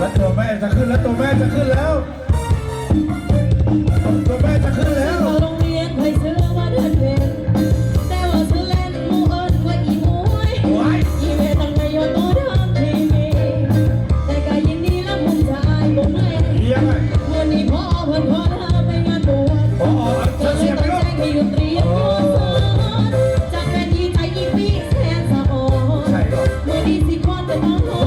แล้วตัวแม่จะขึ้นแล้วตัวแม่จะขึ้นแล้ว ลี้นนี้พ่อเพ่อเธอไปงานบวชพเธอเสียแล้วให้ดนตรีย้อนสอนจากแผ่นดีใจอีปีสนสะโอนใช่ครับวันนี้สิพ่อจะต้อง